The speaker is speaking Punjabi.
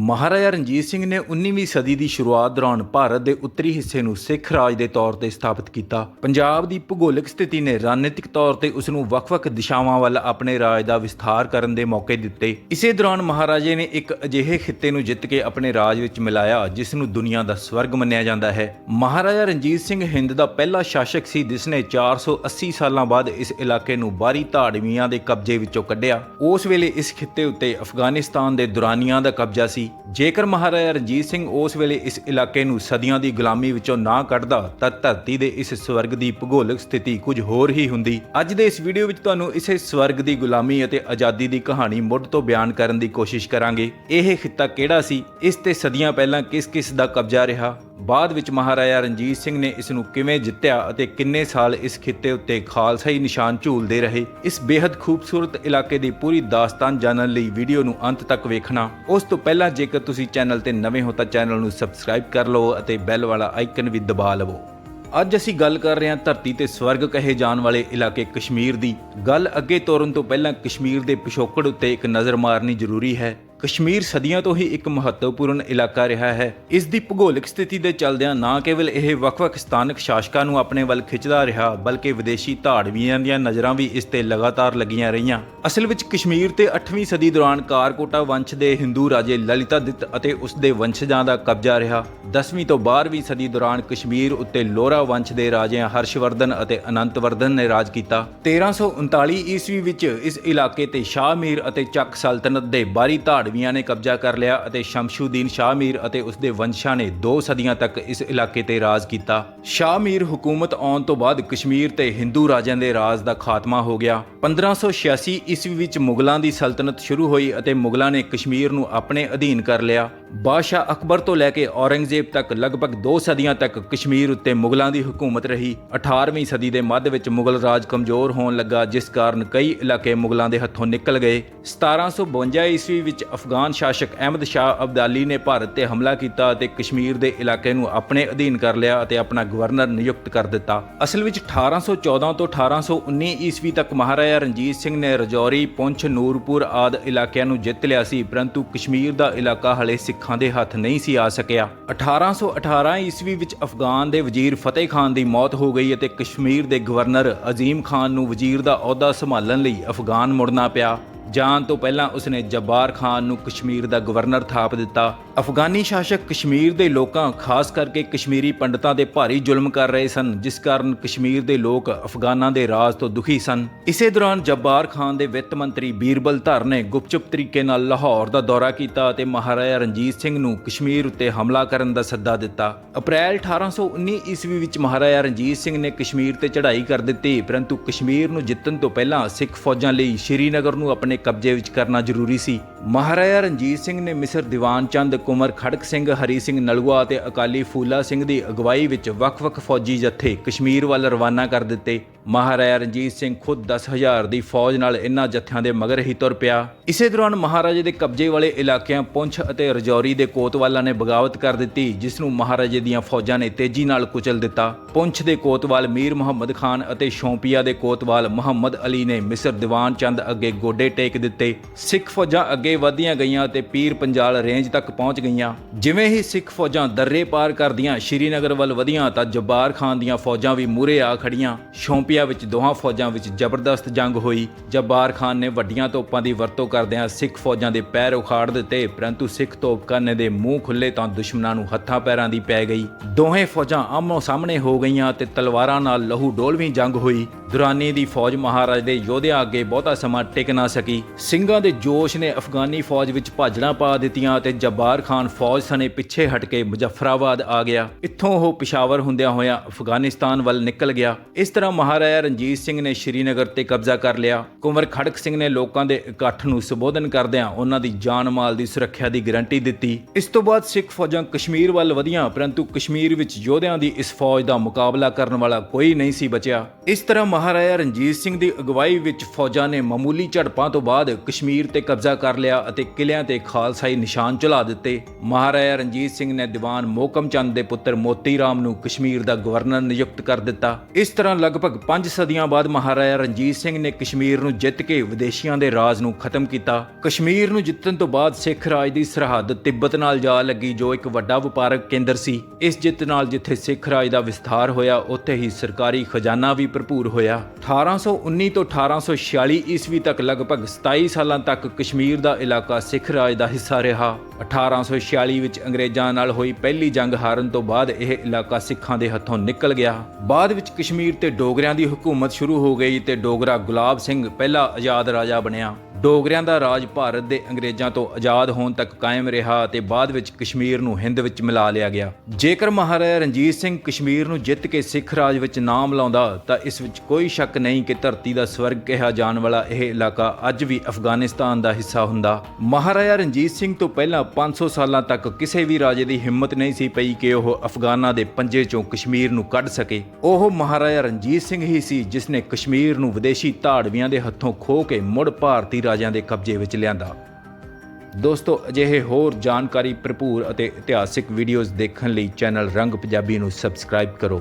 ਮਹਾਰਾਜਾ ਰਣਜੀਤ ਸਿੰਘ ਨੇ 19ਵੀਂ ਸਦੀ ਦੀ ਸ਼ੁਰੂਆਤ ਦੌਰਾਨ ਭਾਰਤ ਦੇ ਉੱਤਰੀ ਹਿੱਸੇ ਨੂੰ ਸਿੱਖ ਰਾਜ ਦੇ ਤੌਰ ਤੇ ਸਥਾਪਿਤ ਕੀਤਾ। ਪੰਜਾਬ ਦੀ ਭੂਗੋਲਿਕ ਸਥਿਤੀ ਨੇ ਰਣਨੀਤਿਕ ਤੌਰ ਤੇ ਉਸ ਨੂੰ ਵੱਖ-ਵੱਖ ਦਿਸ਼ਾਵਾਂ ਵੱਲ ਆਪਣੇ ਰਾਜ ਦਾ ਵਿਸਥਾਰ ਕਰਨ ਦੇ ਮੌਕੇ ਦਿੱਤੇ। ਇਸੇ ਦੌਰਾਨ ਮਹਾਰਾਜੇ ਨੇ ਇੱਕ ਅਜਿਹੇ ਖਿੱਤੇ ਨੂੰ ਜਿੱਤ ਕੇ ਆਪਣੇ ਰਾਜ ਵਿੱਚ ਮਿਲਾਇਆ, ਜਿਸ ਨੂੰ ਦੁਨੀਆ ਦਾ ਸਵਰਗ ਮੰਨਿਆ ਜਾਂਦਾ ਹੈ। ਮਹਾਰਾਜਾ ਰਣਜੀਤ ਸਿੰਘ ਹਿੰਦ ਦਾ ਪਹਿਲਾ ਸ਼ਾਸਕ ਸੀ, ਜਿਸ ਨੇ 480 ਸਾਲਾਂ ਬਾਅਦ ਇਸ ਇਲਾਕੇ ਨੂੰ ਬਾਹਰੀ ਧਾੜਵੀਆਂ ਦੇ ਕਬਜ਼ੇ ਵਿੱਚੋਂ ਕੱਢਿਆ। ਉਸ ਵੇਲੇ ਇਸ ਖਿੱਤੇ ਉੱਤੇ ਅਫਗਾਨਿਸਤਾਨ ਦੇ ਦੁਰਾਨੀਆਂ ਦਾ ਕਬਜ਼ਾ ਸੀ। ਜੇਕਰ ਮਹਾਰਾਜਾ ਰਣਜੀਤ ਸਿੰਘ ਉਸ ਵੇਲੇ ਇਸ ਇਲਾਕੇ ਨੂੰ ਸਦੀਆਂ ਦੀ ਗੁਲਾਮੀ ਵਿੱਚੋਂ ਨਾ ਕੱਢਦਾ, ਤਾਂ ਧਰਤੀ ਦੇ ਇਸ ਸਵਰਗ ਦੀ ਭੂਗੋਲਿਕ ਸਥਿਤੀ ਕੁਝ ਹੋਰ ਹੀ ਹੁੰਦੀ। ਅੱਜ ਦੇ ਇਸ ਵੀਡੀਓ ਵਿੱਚ ਤੁਹਾਨੂੰ ਇਸੇ ਸਵਰਗ ਦੀ ਗੁਲਾਮੀ ਅਤੇ ਆਜ਼ਾਦੀ ਦੀ ਕਹਾਣੀ ਮੁੱਢ ਤੋਂ ਬਿਆਨ ਕਰਨ ਦੀ ਕੋਸ਼ਿਸ਼ ਕਰਾਂਗੇ। ਇਹ ਖਿੱਤਾ ਕਿਹੜਾ ਸੀ? ਇਸ ਤੇ ਸਦੀਆਂ ਪਹਿਲਾਂ ਕਿਸ-ਕਿਸ ਦਾ ਕਬਜ਼ਾ ਰਿਹਾ? ਬਾਅਦ ਵਿੱਚ ਮਹਾਰਾਜਾ ਰਣਜੀਤ ਸਿੰਘ ਨੇ ਇਸ ਨੂੰ ਕਿਵੇਂ ਜਿੱਤਿਆ ਅਤੇ ਕਿੰਨੇ ਸਾਲ ਇਸ ਖਿੱਤੇ ਉੱਤੇ ਖਾਲਸਾਈ ਨਿਸ਼ਾਨ ਝੂਲਦੇ ਰਹੇ, ਇਸ ਬੇहद ਖੂਬਸੂਰਤ ਇਲਾਕੇ ਦੀ ਪੂਰੀ ਦਾਸਤਾਨ ਜਾਣਨ ਲਈ ਵੀਡੀਓ ਨੂੰ ਅੰਤ ਤੱਕ ਵੇਖਣਾ। ਉਸ ਤੋਂ ਪਹਿਲਾਂ ਜੇਕਰ ਤੁਸੀਂ ਚੈਨਲ ਤੇ ਨਵੇਂ ਹੋ ਤਾਂ ਚੈਨਲ ਨੂੰ ਸਬਸਕ੍ਰਾਈਬ ਕਰ ਲਵੋ ਅਤੇ ਬੈਲ ਵਾਲਾ ਆਈਕਨ ਵੀ ਦਬਾ ਲਵੋ। ਅੱਜ ਅਸੀਂ ਗੱਲ ਕਰ ਰਹੇ ਹਾਂ ਧਰਤੀ ਤੇ ਸਵਰਗ ਕਹੇ ਜਾਣ ਵਾਲੇ ਇਲਾਕੇ ਕਸ਼ਮੀਰ ਦੀ। ਗੱਲ ਅੱਗੇ ਤੋਰਨ ਤੋਂ ਪਹਿਲਾਂ ਕਸ਼ਮੀਰ ਦੇ ਪਿਛੋਕੜ ਉੱਤੇ ਇੱਕ ਨਜ਼ਰ ਮਾਰਨੀ ਜ਼ਰੂਰੀ ਹੈ। ਕਸ਼ਮੀਰ ਸਦੀਆਂ ਤੋਂ ਹੀ ਇੱਕ ਮਹੱਤਵਪੂਰਨ ਇਲਾਕਾ ਰਿਹਾ ਹੈ। ਇਸ ਦੀ ਭੂਗੋਲਿਕ ਸਥਿਤੀ ਦੇ ਚੱਲਦਿਆਂ ਨਾ ਕੇਵਲ ਇਹ ਵੱਖ-ਵੱਖ ਸਥਾਨਕ ਸ਼ਾਸਕਾਂ ਨੂੰ ਆਪਣੇ ਵੱਲ ਖਿੱਚਦਾ ਰਿਹਾ, ਬਲਕਿ ਵਿਦੇਸ਼ੀ ਧਾੜਵੀਆਂ ਦੀਆਂ ਨਜ਼ਰਾਂ ਵੀ ਇਸ ਤੇ ਲਗਾਤਾਰ ਲੱਗੀਆਂ ਰਹੀਆਂ। ਅਸਲ ਵਿੱਚ ਕਸ਼ਮੀਰ ਤੇ 8ਵੀਂ ਸਦੀ ਦੌਰਾਨ ਕਾਰਕੋਟਾ ਵੰਸ਼ ਦੇ ਹਿੰਦੂ ਰਾਜੇ ਲਲਿਤਾਦਿੱਤ ਅਤੇ ਉਸ ਦੇ ਵੰਸ਼ਜਾਂ ਦਾ ਕਬਜ਼ਾ ਰਿਹਾ। 10ਵੀਂ ਤੋਂ 12ਵੀਂ ਸਦੀ ਦੌਰਾਨ ਕਸ਼ਮੀਰ ਉੱਤੇ ਲੋਰਾ ਵੰਸ਼ ਦੇ ਰਾਜਿਆਂ ਹਰਸ਼ਵਰਧਨ ਅਤੇ ਅਨੰਤਵਰਧਨ ਨੇ ਰਾਜ ਕੀਤਾ। 1339 ਈਸਵੀ ਵਿੱਚ ਇਸ ਇਲਾਕੇ ਤੇ ਸ਼ਾਹ ਮੀਰ ਅਤੇ ਚੱਕ ਸਲਤਨਤ ਦੇ ਬਾਰੀ ਧਾੜਵੀਆਂ ਨੇ ਕਬਜ਼ਾ ਕਰ ਲਿਆ ਅਤੇ ਸ਼ਮਸ਼ੂਦੀਨ ਸ਼ਾਹ ਮੀਰ ਅਤੇ ਉਸ ਦੇ ਵੰਸ਼ਾਂ ਨੇ ਦੋ ਸਦੀਆਂ ਤੱਕ ਇਸ ਇਲਾਕੇ ਤੇ ਰਾਜ ਕੀਤਾ। ਸ਼ਾਹ ਮੀਰ ਹਕੂਮਤ ਆਉਣ ਤੋਂ ਬਾਅਦ ਕਸ਼ਮੀਰ ਤੇ ਹਿੰਦੂ ਰਾਜਿਆਂ ਦੇ ਰਾਜ ਦਾ ਖਾਤਮਾ ਹੋ ਗਿਆ। 1586 ਈਸਵੀ ਵਿੱਚ ਮੁਗਲਾਂ ਦੀ ਸਲਤਨਤ ਸ਼ੁਰੂ ਹੋਈ ਅਤੇ ਮੁਗਲਾਂ ਨੇ ਕਸ਼ਮੀਰ ਨੂੰ ਆਪਣੇ ਅਧੀਨ ਕਰ ਲਿਆ। ਬਾਦਸ਼ਾਹ ਅਕਬਰ ਤੋਂ ਲੈ ਕੇ ਔਰੰਗਜ਼ੇਬ ਤੱਕ ਲਗਭਗ 2 ਸਦੀਆਂ ਤੱਕ ਕਸ਼ਮੀਰ ਉੱਤੇ ਮੁਗਲਾਂ ਦੀ ਹਕੂਮਤ ਰਹੀ। 18ਵੀਂ ਸਦੀ ਦੇ ਮੱਧ ਵਿੱਚ ਮੁਗਲ ਰਾਜ ਕਮਜ਼ੋਰ ਹੋਣ ਲੱਗਾ, ਜਿਸ ਕਾਰਨ ਕਈ ਇਲਾਕੇ ਮੁਗਲਾਂ ਦੇ ਹੱਥੋਂ ਨਿਕਲ ਗਏ। 1752 ਈਸਵੀ ਵਿੱਚ ਅਫਗਾਨ ਸ਼ਾਸਕ ਅਹਿਮਦ ਸ਼ਾਹ ਅਬਦਾਲੀ ਨੇ ਭਾਰਤ ਤੇ ਹਮਲਾ ਕੀਤਾ ਅਤੇ ਕਸ਼ਮੀਰ ਦੇ ਇਲਾਕੇ ਨੂੰ ਆਪਣੇ ਅਧੀਨ ਕਰ ਲਿਆ ਅਤੇ ਆਪਣਾ ਗਵਰਨਰ ਨਿਯੁਕਤ ਕਰ ਦਿੱਤਾ। ਅਸਲ ਵਿੱਚ 1814 ਤੋਂ 1819 ਈਸਵੀ ਤੱਕ ਮਹਾਰਾਜਾ ਰਣਜੀਤ ਸਿੰਘ ਨੇ ਰਜੌਰੀ, ਪੁੰਛ, ਨੂਰਪੁਰ ਆਦ ਇਲਾਕਿਆਂ ਨੂੰ ਜਿੱਤ ਲਿਆ ਸੀ, ਪਰੰਤੂ ਕਸ਼ਮੀਰ ਦਾ ਇਲਾਕਾ ਹਲੇ ਸਿੱਖਾਂ ਦੇ ਹੱਥ ਨਹੀਂ ਸੀ ਆ ਸਕਿਆ। 1818 ਈਸਵੀ ਵਿੱਚ ਅਫਗਾਨ ਦੇ ਵਜ਼ੀਰ ਫਤਿਹ ਖਾਨ ਦੀ ਮੌਤ ਹੋ ਗਈ ਅਤੇ ਕਸ਼ਮੀਰ ਦੇ ਗਵਰਨਰ ਅਜ਼ੀਮ ਖਾਨ ਨੂੰ ਵਜ਼ੀਰ ਦਾ ਅਹੁਦਾ ਸੰਭਾਲਣ ਲਈ ਅਫਗਾਨ ਮੁੜਨਾ ਪਿਆ। ਜਾਣ ਤੋਂ ਪਹਿਲਾਂ ਉਸਨੇ ਜੱਬਾਰ ਖਾਨ ਨੂੰ ਕਸ਼ਮੀਰ ਦਾ ਗਵਰਨਰ ਥਾਪ ਦਿੱਤਾ। ਅਫਗਾਨੀ ਸ਼ਾਸਕ ਕਸ਼ਮੀਰ ਦੇ ਲੋਕਾਂ, ਖਾਸ ਕਰਕੇ ਕਸ਼ਮੀਰੀ ਪੰਡਤਾਂ ਦੇ ਭਾਰੀ ਜ਼ੁਲਮ ਕਰ ਰਹੇ ਸਨ, ਜਿਸ ਕਾਰਨ ਕਸ਼ਮੀਰ ਦੇ ਲੋਕ ਅਫਗਾਨਾਂ ਦੇ ਰਾਜ ਤੋਂ ਦੁਖੀ ਸਨ। ਇਸੇ ਦੌਰਾਨ ਜੱਬਾਰ ਖਾਨ ਦੇ ਵਿੱਤ ਮੰਤਰੀ ਬੀਰਬਲ ਧਰ ਨੇ ਗੁਪਚੁਪ ਤਰੀਕੇ ਨਾਲ ਲਾਹੌਰ ਦਾ ਦੌਰਾ ਕੀਤਾ ਅਤੇ ਮਹਾਰਾਜਾ ਰਣਜੀਤ ਸਿੰਘ ਨੂੰ ਕਸ਼ਮੀਰ ਉੱਤੇ ਹਮਲਾ ਕਰਨ ਦਾ ਸੱਦਾ ਦਿੱਤਾ। ਅਪ੍ਰੈਲ 1819 ਈਸਵੀ ਵਿੱਚ ਮਹਾਰਾਜਾ ਰਣਜੀਤ ਸਿੰਘ ਨੇ ਕਸ਼ਮੀਰ ਤੇ ਚੜ੍ਹਾਈ ਕਰ ਦਿੱਤੀ, ਪਰੰਤੂ ਕਸ਼ਮੀਰ ਨੂੰ ਜਿੱਤਣ ਤੋਂ ਪਹਿਲਾਂ ਸਿੱਖ ਫੌਜਾਂ ਲਈ ਸ਼੍ਰੀਨਗਰ ਨੂੰ ਆਪਣੇ ਕਬਜ਼ੇ ਵਿੱਚ ਕਰਨਾ ਜ਼ਰੂਰੀ ਸੀ। ਮਹਾਰਾਜਾ ਰਣਜੀਤ ਸਿੰਘ ਨੇ ਮਿਸਰ ਦੀਵਾਨ ਚੰਦ ਕੁਮਰ ਖੜਕ ਸਿੰਘ, ਹਰੀ ਸਿੰਘ ਨਲੂਆ ਅਤੇ ਅਕਾਲੀ ਫੂਲਾ ਸਿੰਘ ਦੀ ਅਗਵਾਈ ਵਿੱਚ ਵੱਖ-ਵੱਖ ਫੌਜੀ ਜੱਥੇ ਕਸ਼ਮੀਰ ਵੱਲ ਰਵਾਨਾ ਕਰ ਦਿੱਤੇ। ਮਹਾਰਾਜਾ ਰਣਜੀਤ ਸਿੰਘ ਖੁਦ 10000 ਦੀ ਫੌਜ ਨਾਲ ਇਨ੍ਹਾਂ ਜੱਥਿਆਂ ਦੇ ਮਗਰ ਹੀ ਤੁਰ ਪਿਆ। ਇਸੇ ਦੌਰਾਨ ਮਹਾਰਾਜੇ ਦੇ ਕਬਜ਼ੇ ਵਾਲੇ ਇਲਾਕਿਆਂ ਪੁੰਛ ਅਤੇ ਰਜੌਰੀ ਦੇ ਕੋਤਵਾਲਾਂ ਨੇ ਬਗਾਵਤ ਕਰ ਦਿੱਤੀ, ਜਿਸ ਨੂੰ ਮਹਾਰਾਜੇ ਦੀਆਂ ਫੌਜਾਂ ਨੇ ਤੇਜ਼ੀ ਨਾਲ ਕੁਚਲ ਦਿੱਤਾ। ਪੁੰਛ ਦੇ ਕੋਤਵਾਲ ਮੀਰ ਮੁਹੰਮਦ ਖਾਨ ਅਤੇ ਸ਼ੌਂਪੀਆ ਦੇ ਕੋਤਵਾਲ ਮੁਹੰਮਦ ਅਲੀ ਨੇ ਮਿਸਰ ਦੀਵਾਨ ਚੰਦ ਅੱਗੇ ਗੋਡੇ ਟੇਕ ਦਿੱਤੇ। ਸਿੱਖ ਫੌਜਾਂ ਅੱਗੇ ਵਧੀਆਂ ਗਈਆਂ ਅਤੇ ਪੀਰ ਪੰਜਾਲ ਰੇਂਜ ਤੱਕ ਪਹੁੰਚ ਗਈਆਂ। ਜਿਵੇਂ ਹੀ ਸਿੱਖ ਫੌਜਾਂ ਦਰਰੇ ਪਾਰ ਕਰਦੀਆਂ, ਸ਼੍ਰੀਨਗਰ ਵੱਲ ਵਧੀਆਂ ਤਾਂ ਜੱਬਾਰ ਖਾਨ ਦੀਆਂ ਫੌਜਾਂ ਵੀ ਮੂਰੇ ਆ ਖੜੀਆਂ। ਸ਼ੌਂਪੀਆ ਵਿੱਚ ਦੋਹਾਂ ਫੌਜਾਂ ਵਿੱਚ ਜ਼ਬਰਦਸਤ ਜੰਗ ਹੋਈ। ਜੱਬਾਰ ਖਾਨ ਨੇ ਵੱਡੀਆਂ ਤੋਪਾਂ ਦੀ ਵਰਤੋਂ ਕਰਦਿਆਂ ਸਿੱਖ ਫੌਜਾਂ ਦੇ ਪੈਰ ਉਖਾੜ ਦਿੱਤੇ, ਪਰੰਤੂ ਸਿੱਖ ਤੋਪਖਾਨੇ ਦੇ ਮੂੰਹ ਖੁੱਲੇ ਤਾਂ ਦੁਸ਼ਮਣਾਂ ਨੂੰ ਹੱਥਾਂ ਪੈਰਾਂ ਦੀ ਪੈ ਗਈ। ਦੋਹੇ ਫੌਜਾਂ ਆਮੋ ਸਾਹਮਣੇ ਹੋ ਗਈਆਂ ਤੇ ਤਲਵਾਰਾਂ ਨਾਲ ਲਹੂ ਡੋਲਵੀਂ ਜੰਗ ਹੋਈ। ਦੁਰਾਨੀ ਦੀ ਫੌਜ ਮਹਾਰਾਜ ਦੇ ਯੋਧਿਆਂ ਅੱਗੇ ਬਹੁਤਾ ਸਮਾਂ ਟਿਕ ਨਾ ਸਕੀ। ਸਿੰਘਾਂ ਦੇ ਜੋਸ਼ ਨੇ ਅਫਗਾਨੀ ਫੌਜ ਵਿੱਚ ਭਾਜੜਾਂ ਪਾ ਦਿੱਤੀਆਂ ਅਤੇ ਜੱਬਾਰ ਖਾਨ ਫੌਜ ਸਣੇ ਪਿੱਛੇ ਹਟ ਕੇ ਮੁਜ਼ਫਰਾਬਾਦ ਆ ਗਿਆ। ਇੱਥੋਂ ਉਹ ਪਿਸ਼ਾਵਰ ਹੁੰਦਿਆਂ ਹੋਇਆਂ ਅਫਗਾਨਿਸਤਾਨ ਵੱਲ ਨਿਕਲ ਗਿਆ। ਇਸ ਤਰ੍ਹਾਂ ਮਹਾਰਾਜਾ ਰਣਜੀਤ ਸਿੰਘ ਨੇ ਸ਼੍ਰੀਨਗਰ ਤੇ ਕਬਜ਼ਾ ਕਰ ਲਿਆ। ਕੁੰਵਰ ਖੜਕ ਸਿੰਘ ਨੇ ਲੋਕਾਂ ਦੇ ਇਕੱਠ ਨੂੰ ਸੰਬੋਧਨ ਕਰਦਿਆਂ ਉਹਨਾਂ ਦੀ ਜਾਨ ਮਾਲ ਦੀ ਸੁਰੱਖਿਆ ਦੀ ਗਾਰੰਟੀ ਦਿੱਤੀ। ਇਸ ਤੋਂ ਬਾਅਦ ਸਿੱਖ ਫੌਜਾਂ ਕਸ਼ਮੀਰ ਵੱਲ ਵਧੀਆਂ, ਪਰੰਤੂ ਕਸ਼ਮੀਰ ਵਿੱਚ ਯੋਧਿਆਂ ਦੀ ਇਸ ਫੌਜ ਦਾ ਮੁਕਾਬਲਾ ਕਰਨ ਵਾਲਾ ਕੋਈ ਨਹੀਂ ਸੀ ਬਚਿਆ। ਇਸ ਤਰ੍ਹਾਂ ਮਹਾਰਾਜਾ ਰਣਜੀਤ ਸਿੰਘ ਦੀ ਅਗਵਾਈ ਵਿੱਚ ਫੌਜਾਂ ਨੇ ਮਾਮੂਲੀ ਝੜਪਾਂ ਤੋਂ ਬਾਅਦ ਕਸ਼ਮੀਰ ਤੇ ਕਬਜ਼ਾ ਕਰ ਲਿਆ ਅਤੇ ਕਿਲਿਆਂ ਤੇ ਖਾਲਸਾਈ ਨਿਸ਼ਾਨ ਚਲਾ ਦਿੱਤੇ। ਮਹਾਰਾਜਾ ਰਣਜੀਤ ਸਿੰਘ ਨੇ ਦੀਵਾਨ ਮੋਕਮ ਚੰਦ ਦੇ ਪੁੱਤਰ ਮੋਤੀ ਰਾਮ ਨੂੰ ਕਸ਼ਮੀਰ ਦਾ ਗਵਰਨਰ ਨਿਯੁਕਤ ਕਰ ਦਿੱਤਾ। ਇਸ ਤਰ੍ਹਾਂ ਲਗਭਗ 5 ਸਦੀਆਂ ਬਾਅਦ ਮਹਾਰਾਜਾ ਰਣਜੀਤ ਸਿੰਘ ਨੇ ਕਸ਼ਮੀਰ ਨੂੰ ਜਿੱਤ ਕੇ ਵਿਦੇਸ਼ੀਆਂ ਦੇ ਰਾਜ ਨੂੰ ਖਤਮ ਕੀਤਾ। ਕਸ਼ਮੀਰ ਨੂੰ ਜਿੱਤਣ ਤੋਂ ਬਾਅਦ ਸਿੱਖ ਰਾਜ ਦੀ ਸਰਹੱਦ ਤਿੱਬਤ ਨਾਲ ਜਾ ਲੱਗੀ, ਜੋ ਇੱਕ ਵੱਡਾ ਵਪਾਰਕ ਕੇਂਦਰ ਸੀ। ਇਸ ਜਿੱਤ ਨਾਲ ਜਿੱਥੇ ਸਿੱਖ ਰਾਜ ਦਾ ਵਿਸਥਾਰ ਹੋਇਆ, ਉੱਥੇ ਹੀ ਸਰਕਾਰੀ ਖਜ਼ਾਨਾ ਵੀ ਭਰਪੂਰ ਹੋਇਆ। 1819 ਤੋਂ 1846 ਈਸਵੀ ਤੱਕ ਲਗਭਗ 27 ਸਾਲਾਂ ਤੱਕ ਕਸ਼ਮੀਰ ਦਾ ਇਲਾਕਾ ਸਿੱਖ ਰਾਜ ਦਾ ਹਿੱਸਾ ਰਿਹਾ। 1846 ਵਿੱਚ ਅੰਗਰੇਜ਼ਾਂ ਨਾਲ ਹੋਈ ਪਹਿਲੀ ਜੰਗ ਹਾਰਨ ਤੋਂ ਬਾਅਦ ਇਹ ਇਲਾਕਾ ਸਿੱਖਾਂ ਦੇ ਹੱਥੋਂ ਨਿਕਲ ਗਿਆ। ਬਾਅਦ ਵਿੱਚ ਕਸ਼ਮੀਰ ਤੇ ਡੋਗਰਿਆਂ ਦੀ ਹਕੂਮਤ ਸ਼ੁਰੂ ਹੋ ਗਈ ਤੇ ਡੋਗਰਾ ਗੁਲਾਬ ਸਿੰਘ ਪਹਿਲਾ ਆਜ਼ਾਦ ਰਾਜਾ ਬਣਿਆ। ਡੋਗਰਿਆਂ ਦਾ ਰਾਜ ਭਾਰਤ ਦੇ ਅੰਗਰੇਜ਼ਾਂ ਤੋਂ ਆਜ਼ਾਦ ਹੋਣ ਤੱਕ ਕਾਇਮ ਰਿਹਾ ਅਤੇ ਬਾਅਦ ਵਿੱਚ ਕਸ਼ਮੀਰ ਨੂੰ ਹਿੰਦ ਵਿੱਚ ਮਿਲਾ ਲਿਆ ਗਿਆ। ਜੇਕਰ ਮਹਾਰਾਜਾ ਰਣਜੀਤ ਸਿੰਘ ਕਸ਼ਮੀਰ ਨੂੰ ਜਿੱਤ ਕੇ ਸਿੱਖ ਰਾਜ ਵਿੱਚ ਨਾਮ ਲਾਉਂਦਾ, ਤਾਂ ਇਸ ਵਿੱਚ ਕੋਈ ਸ਼ੱਕ ਨਹੀਂ ਕਿ ਧਰਤੀ ਦਾ ਸਵਰਗ ਕਿਹਾ ਜਾਣ ਵਾਲਾ ਇਹ ਇਲਾਕਾ ਅੱਜ ਵੀ ਅਫਗਾਨਿਸਤਾਨ ਦਾ ਹਿੱਸਾ ਹੁੰਦਾ। ਮਹਾਰਾਜਾ ਰਣਜੀਤ ਸਿੰਘ ਤੋਂ ਪਹਿਲਾਂ 500 ਸਾਲਾਂ ਤੱਕ ਕਿਸੇ ਵੀ ਰਾਜੇ ਦੀ ਹਿੰਮਤ ਨਹੀਂ ਸੀ ਪਈ ਕਿ ਉਹ ਅਫਗਾਨਾਂ ਦੇ ਪੰਜੇ ਚੋਂ ਕਸ਼ਮੀਰ ਨੂੰ ਕੱਢ ਸਕੇ। ਉਹ ਮਹਾਰਾਜਾ ਰਣਜੀਤ ਸਿੰਘ ਹੀ ਸੀ ਜਿਸ ਨੇ ਕਸ਼ਮੀਰ ਨੂੰ ਵਿਦੇਸ਼ੀ ਧਾੜਵੀਆਂ ਦੇ ਹੱਥੋਂ ਖੋਹ ਕੇ ਮੁੜ ਭਾਰਤੀ ਰਾਜਿਆਂ ਦੇ ਕਬਜ਼ੇ ਵਿੱਚ ਲਿਆਂਦਾ। ਦੋਸਤੋ, ਅਜਿਹੇ ਹੋਰ ਜਾਣਕਾਰੀ ਭਰਪੂਰ ਅਤੇ ਇਤਿਹਾਸਿਕ ਵੀਡੀਓਜ਼ ਦੇਖਣ ਲਈ ਚੈਨਲ ਰੰਗ ਪੰਜਾਬੀ ਨੂੰ ਸਬਸਕ੍ਰਾਈਬ ਕਰੋ।